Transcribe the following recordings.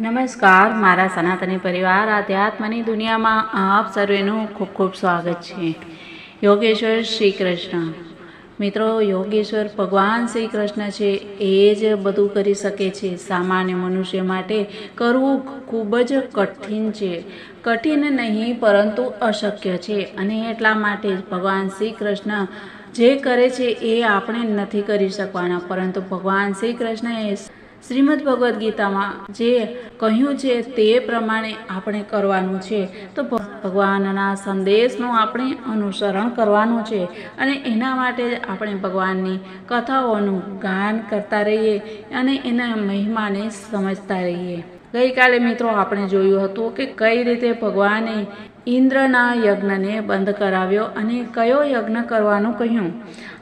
નમસ્કાર, મારા સનાતની પરિવાર, આધ્યાત્મની દુનિયામાં આપ સર્વેનું ખૂબ ખૂબ સ્વાગત છે. યોગેશ્વર શ્રી કૃષ્ણ મિત્રો, યોગેશ્વર ભગવાન શ્રી કૃષ્ણ છે, એ જ બધું કરી શકે છે. સામાન્ય મનુષ્ય માટે કરવું ખૂબ જ કઠિન છે. કઠિન નહીં, પરંતુ અશક્ય છે. અને એટલા માટે જ ભગવાન શ્રી કૃષ્ણ જે કરે છે, એ આપણે નથી કરી શકવાના. પરંતુ ભગવાન શ્રી કૃષ્ણએ શ્રીમદ ભગવદ્ ગીતામાં જે કહ્યું છે તે પ્રમાણે આપણે કરવાનું છે. તો ભગવાનના સંદેશનું આપણે અનુસરણ કરવાનું છે અને એના માટે આપણે ભગવાનની કથાઓનું ગાન કરતા રહીએ અને એના મહિમાને સમજતા રહીએ. ગઈકાલે મિત્રો આપણે જોયું હતું કે કઈ રીતે ભગવાને ઇન્દ્રના યજ્ઞને બંધ કરાવ્યો અને કયો યજ્ઞ કરવાનું કહ્યું?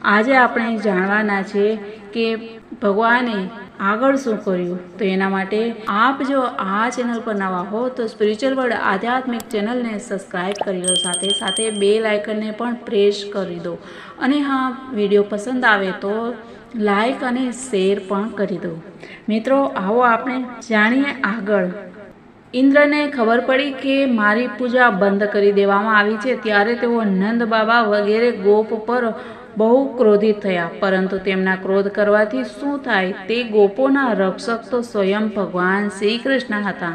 આજે આપણે જાણવાના છે કે ભગવાને આગળ શું કર્યું? તો એના માટે આપ જો આ ચેનલ પર નવા હો, તો સ્પિરિચ્યુઅલ વર્લ્ડ આધ્યાત્મિક ચેનલને સબસ્ક્રાઈબ કરી દો સાથે સાથે બે લાઇકનને પણ પ્રેસ કરી દો. અને હા વીડિયો પસંદ આવે તો લાઇક અને શેર પણ કરી દો. મિત્રો, આવો આપણે જાણીએ આગળ. ઇન્દ્રને ખબર પડી કે મારી પૂજા બંધ કરી દેવામાં આવી છે, ત્યારે તેઓ નંદ બાબા વગેરે ગોપ પર બહુ ક્રોધિત થયા. પરંતુ તેમના ક્રોધ કરવાથી શું થાય તે ગોપોના રક્ષક તો સ્વયં ભગવાન શ્રી કૃષ્ણ હતા.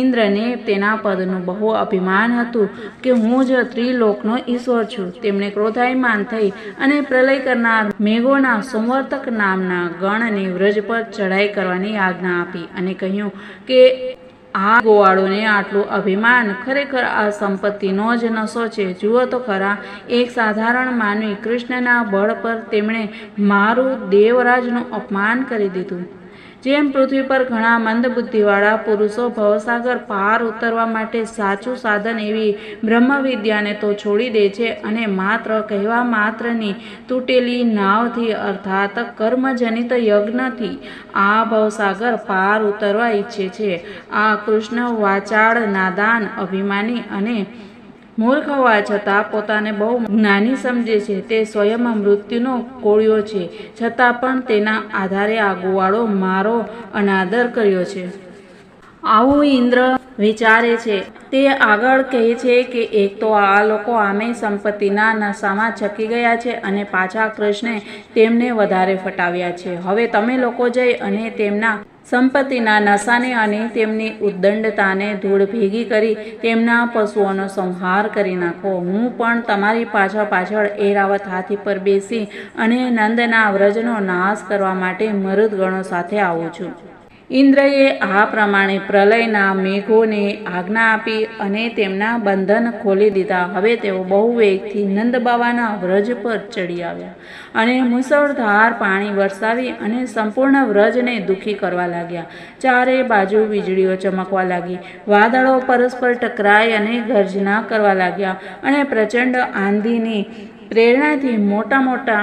ઇન્દ્રને તેના પદનું બહુ અભિમાન હતું કે હું જ ત્રિલોકનો ઈશ્વર છું. તેમણે ક્રોધાયમાન થઈ અને પ્રલય કરનાર મેઘોના સંવર્તક નામના ગણને વ્રજ પર ચઢાઈ કરવાની આજ્ઞા આપી અને કહ્યું કે આ ગોવાળોને આટલું અભિમાન ખરેખર આ સંપત્તિનો જ નશો છે. જુઓ તો ખરા, એક સાધારણ માનવી કૃષ્ણના બળ પર તેમણે મારું દેવરાજનું અપમાન કરી દીધું. જેમ પૃથ્વી પર ઘણા મંદબુદ્ધિવાળા પુરુષો ભવસાગર પાર ઉતરવા માટે સાચું સાધન એવી બ્રહ્મવિદ્યાને તો છોડી દે છે અને માત્ર કહેવા માત્રની તૂટેલી નાવથી અર્થાત કર્મજનિત યજ્ઞથી આ ભવસાગર પાર ઉતરવા ઈચ્છે છે. આ કૃષ્ણ વાચાળ, નાદાન, અભિમાની અને મૂર્ખ હોવા છતાં પોતાને બહુ જ્ઞાની સમજે છે. તે સ્વયં મૃત્યુનો કોળિયો છે. છતાં પણ તેના આધારે આ ગોવાળો મારો અનાદર કર્યો છે. આવું ઇન્દ્ર વિચારે છે. તે આગળ કહે છે કે એક તો આ લોકો આમે સંપત્તિના નશામાં છકી ગયા છે અને પાછા કૃષ્ણે તેમને વધારે ફટાવ્યા છે. હવે તમે લોકો જઈ અને તેમના સંપત્તિના નશાને અને તેમની ઉદ્દંડતાને ધૂળ ભેગી કરી તેમના પશુઓનો સંહાર કરી નાખો. હું પણ તમારી પાછળ પાછળ એરાવત હાથી પર બેસી અને નંદના વ્રજનો નાશ કરવા માટે મરુદગણો સાથે આવું છું. ઇન્દ્રએ આ પ્રમાણે પ્રલયના મેઘોને આજ્ઞા આપી અને તેમના બંધન ખોલી દીધા. હવે તેઓ બહુ વેગથી નંદબાવાના વ્રજ પર ચડી આવ્યા અને મુસળધાર પાણી વરસાવી અને સંપૂર્ણ વ્રજને દુઃખી કરવા લાગ્યા. ચારે બાજુ વીજળીઓ ચમકવા લાગી. વાદળો પરસ્પર ટકરાય અને ગર્જના કરવા લાગ્યા અને પ્રચંડ આંધીની પ્રેરણાથી મોટા મોટા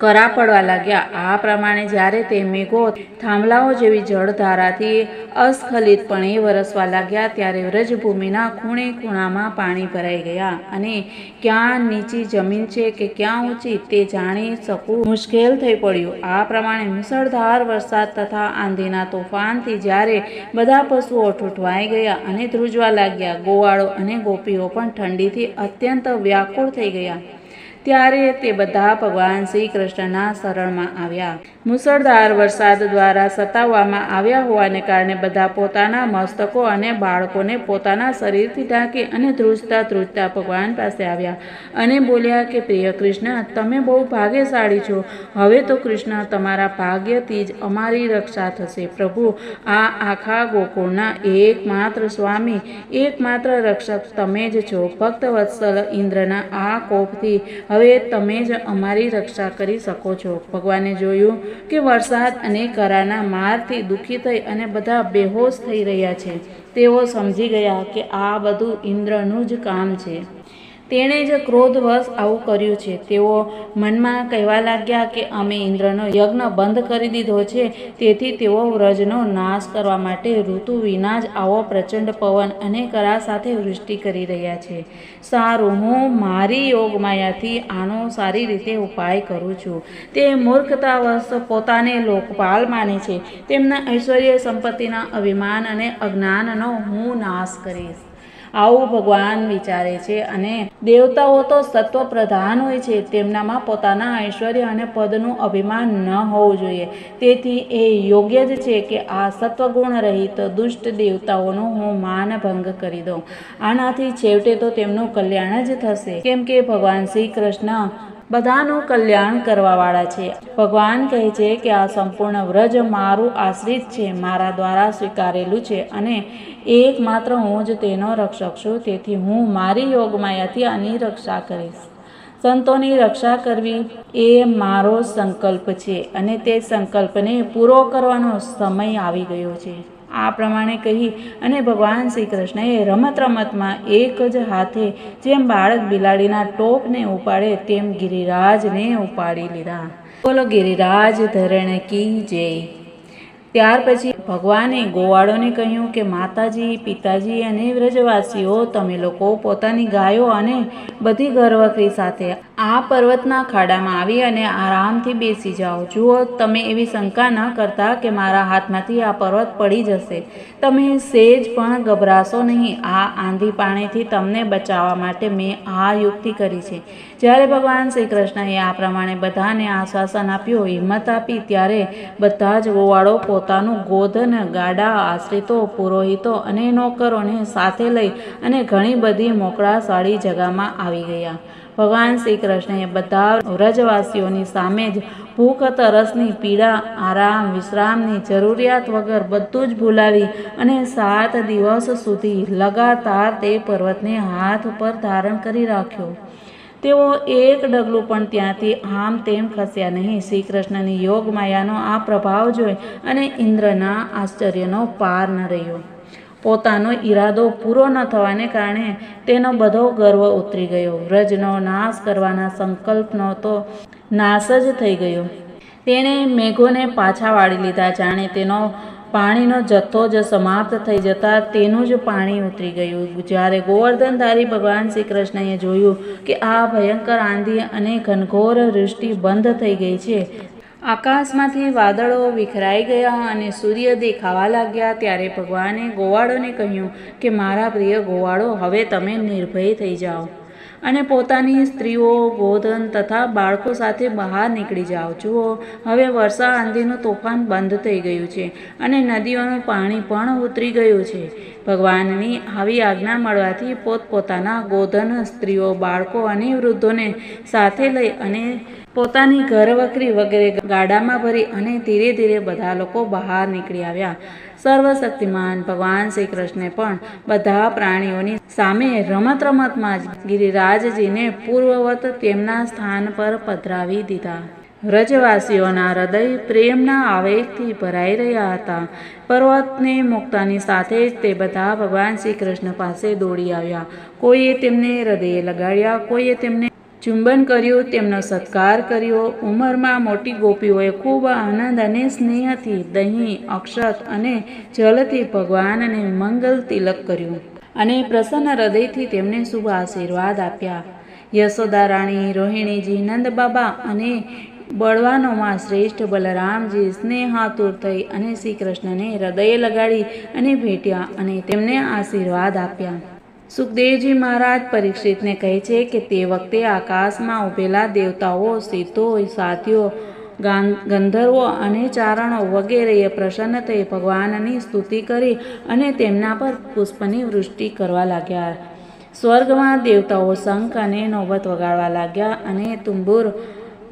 કરા પડવા લાગ્યા. આ પ્રમાણે જ્યારે તે મેઘો થાંભલાઓ જેવી જળધારાથી અસ્ખલિતપણે વરસવા લાગ્યા, ત્યારે વ્રજભૂમિના ખૂણે ખૂણામાં પાણી ભરાઈ ગયા અને ક્યાં નીચી જમીન છે કે ક્યાં ઊંચી તે જાણી શકવું મુશ્કેલ થઈ પડ્યું. આ પ્રમાણે મુસળધાર વરસાદ તથા આંધીના તોફાનથી જ્યારે બધા પશુઓ ઠૂંઠવાઈ ગયા અને ધ્રુજવા લાગ્યા, ગોવાળો અને ગોપીઓ પણ ઠંડીથી અત્યંત વ્યાકુળ થઈ ગયા. ત્યારે તે બધા ભગવાન શ્રી કૃષ્ણના શરણમાં આવ્યા. મુસળધાર વરસાદ દ્વારા સતાવવામાં આવ્યા હોવાને કારણે બધા પોતાના મસ્તકો અને બાળકોને પોતાના શરીરથી ઢાંકી અને ધ્રુજતા ધ્રુજતા ભગવાન પાસે આવ્યા અને બોલ્યા કે, પ્રિય કૃષ્ણ, તમે બહુ ભાગ્યશાળી છો. હવે તો કૃષ્ણ, તમારા ભાગ્યથી જ અમારી રક્ષા થશે. પ્રભુ, આ આખા ગોકુળના એકમાત્ર સ્વામી, એકમાત્ર રક્ષક તમે જ છો. ભક્ત વત્સલ ઇન્દ્રના આ કોપથી હવે તમે જ અમારી રક્ષા કરી શકો છો. ભગવાને જોયું કે વરસાદ અને કરાના મારથી દુઃખી થઈ અને બધા બેહોશ થઈ રહ્યા છે. તેઓ સમજી ગયા કે આ બધું ઇન્દ્રનું જ કામ છે. તેણે જ ક્રોધવશ આવું કર્યું છે. તેઓ મનમાં કહેવા લાગ્યા કે અમે ઇન્દ્રનો યજ્ઞ બંધ કરી દીધો છે. તેથી તેઓ વ્રજનો નાશ કરવા માટે ઋતુ વિના જ આવો પ્રચંડ પવન અને કરા સાથે વૃષ્ટિ કરી રહ્યા છે. સારું, હું મારી યોગમાયાથી આનો સારી રીતે ઉપાય કરું છું. તે મૂર્ખતાવશ પોતાને લોકપાલ માને છે. તેમના ઐશ્વર્ય સંપત્તિના અભિમાન અને અજ્ઞાનનો હું નાશ કરીશ. આવું ભગવાન વિચારે છે અને દેવતાઓ તો સત્વ પ્રધાન હોય છે. તેમનામાં પોતાના ઐશ્વર્ય અને પદનું અભિમાન ન હોવું જોઈએ. તેથી એ યોગ્ય જ છે કે આ સત્વગુણ રહિત દુષ્ટ દેવતાઓનો હું માનભંગ કરી દઉં. આનાથી છેવટે તો તેમનું કલ્યાણ જ થશે. કેમ કે ભગવાન શ્રી કૃષ્ણ બધાનું કલ્યાણ કરવાવાળા છે. ભગવાન કહે છે કે આ સંપૂર્ણ વ્રજ મારું આશ્રિત છે, મારા દ્વારા સ્વીકારેલું છે અને એકમાત્ર હું જ તેનો રક્ષક છું, તેથી હું મારી યોગમાયાથી આની રક્ષા કરીશ. સંતોની રક્ષા કરવી એ મારો સંકલ્પ છે અને તે સંકલ્પને પૂરો કરવાનો સમય આવી ગયો છે. આ પ્રમાણે કહી અને ભગવાન શ્રી કૃષ્ણએ રમત રમતમાં એક જ હાથે જેમ બાળક બિલાડીના ટોપને ઉપાડે તેમ ગિરિરાજને ઉપાડી લીધા. બોલો ગિરિરાજ ધરણ કી જય. ત્યાર પછી ભગવાને ગોવાળોને કહ્યું કે, માતાજી, પિતાજી અને વ્રજવાસીઓ, તમે લોકો પોતાની ગાયો અને બધી ગર્વકરી સાથે આ પર્વતના ખાડામાં આવી અને આરામથી બેસી જાઓ. જુઓ, તમે એવી શંકા ન કરતા કે મારા હાથમાંથી આ પર્વત પડી જશે. તમે સેજ પણ ગભરાશો નહીં. આ આંધી પાણીથી તમને બચાવવા માટે મેં આ યુક્તિ કરી છે. જ્યારે ભગવાન શ્રી કૃષ્ણએ આ પ્રમાણે બધાને આશ્વાસન આપ્યું, હિંમત આપી, ત્યારે બધા જ ગોવાળો પોતાનું ગોધન, ગાડા, આશ્રિતો, પુરોહિતો અને નોકરોને સાથે લઈ અને ઘણી બધી મોકળાશાળી જગામાં આવી ગયા. ભગવાન શ્રી કૃષ્ણએ બધા વ્રજવાસીઓની સામે જ ભૂખ, તરસની પીડા, આરામ, વિશ્રામની જરૂરિયાત વગર બધું જ ભૂલાવી અને સાત દિવસ સુધી લગાતાર તે પર્વતને હાથ ઉપર ધારણ કરી રાખ્યો. તેઓ એક ડગલું પણ ત્યાંથી આમ તેમ ખસ્યા નહીં. શ્રી કૃષ્ણની યોગ માયાનો આ પ્રભાવ જોઈ અને ઇન્દ્રના આશ્ચર્યનો પાર ન રહ્યો. પોતાનો ઈરાદો પૂરો ન થવાને કારણે તેનો બધો ગર્વ ઉતરી ગયો. વ્રજનો નાશ કરવાના સંકલ્પનો તો નાશ જ થઈ ગયો. તેણે મેઘોને પાછા વાળી લીધા. જાણે તેનો પાણીનો જથ્થો જ સમાપ્ત થઈ જતા તેનું જ પાણી ઉતરી ગયું. જ્યારે ગોવર્ધનધારી ભગવાન શ્રી કૃષ્ણએ જોયું કે આ ભયંકર આંધી અને ઘનઘોર વૃષ્ટિ બંધ થઈ ગઈ છે આકાશમાંથી વાદળો વિખરાઈ ગયા અને સૂર્ય દેખાવા લાગ્યા ત્યારે ભગવાને ગોવાળોને કહ્યું કે, મારા પ્રિય ગોવાળો, હવે તમે નિર્ભય થઈ જાઓ. અને પોતાની સ્ત્રીઓ, ગોધન તથા બાળકો સાથે બહાર નીકળી જાઓ. જુઓ, હવે વર્ષા આંધીનું તોફાન બંધ થઈ ગયું છે અને નદીઓનું પાણી પણ ઉતરી ગયું છે. ભગવાનની આવી આજ્ઞા મળવાથી પોતપોતાના ગોધન, સ્ત્રીઓ, બાળકો અને વૃદ્ધોને સાથે લઈ અને પોતાની ઘરવકરી વગેરે ગાડામાં ભરી અને ધીરે ધીરે બધા લોકો બહાર નીકળી આવ્યા. સર્વશક્તિમાન ભગવાન શ્રી કૃષ્ણે પણ બધા પ્રાણીઓની સામે રમત રમતમાં જ ગિરિરાજજીને પૂર્વવત તેમના સ્થાન પર પધરાવી દીધા. વ્રજવાસીઓના હૃદય પ્રેમના આવેગથી ભરાઈ રહ્યા હતા. પર્વતને મુક્તાની સાથે જ તે બધા ભગવાન શ્રી કૃષ્ણ પાસે દોડી આવ્યા. કોઈએ તેમને હૃદયે લગાડ્યા, કોઈએ તેમને ચુંબન કર્યું, તેમનો સત્કાર કર્યો. ઉંમરમાં મોટી ગોપીઓએ ખૂબ આનંદ અને સ્નેહથી દહીં, અક્ષત અને જલથી ભગવાનને મંગલ તિલક કર્યું અને પ્રસન્ન હૃદયથી તેમને શુભ આશીર્વાદ આપ્યા. યશોદા રાણી, રોહિણીજી, નંદબાબા અને બળવાનોમાં શ્રેષ્ઠ બલરામજી સ્નેહાતુર થઈ અને શ્રી કૃષ્ણને હૃદયે લગાડી અને ભેટ્યા અને તેમને આશીર્વાદ આપ્યા. સુખદેવજી મહારાજ પરીક્ષિતને કહે છે કે તે વખતે આકાશમાં ઊભેલા દેવતાઓ સીતો સાથીઓ ગંધર્વો અને ચારણો વગેરેએ પ્રસન્ન થઈ ભગવાનની સ્તુતિ કરી અને તેમના પર પુષ્પની વૃષ્ટિ કરવા લાગ્યા. સ્વર્ગમાં દેવતાઓ શંખ અને નોબત વગાડવા લાગ્યા અને તુંબુર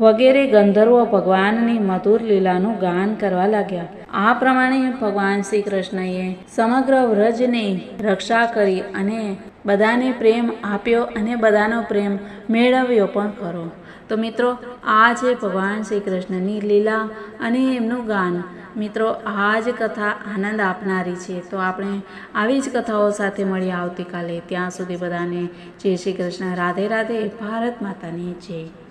વગેરે ગંધર્વો ભગવાનની મધુર લીલાનું ગાન કરવા લાગ્યા. આ પ્રમાણે ભગવાન શ્રી કૃષ્ણએ સમગ્ર વ્રજની રક્ષા કરી અને બધાને પ્રેમ આપ્યો અને બધાનો પ્રેમ મેળવ્યો પણ ખરો. તો મિત્રો, આ છે ભગવાન શ્રી કૃષ્ણની લીલા અને એમનું ગાન. મિત્રો, આ જ કથા આનંદ આપનારી છે. તો આપણે આવી જ કથાઓ સાથે મળીએ આવતીકાલે. ત્યાં સુધી બધાને જય શ્રી કૃષ્ણ રાધે રાધે. ભારત માતાની જય.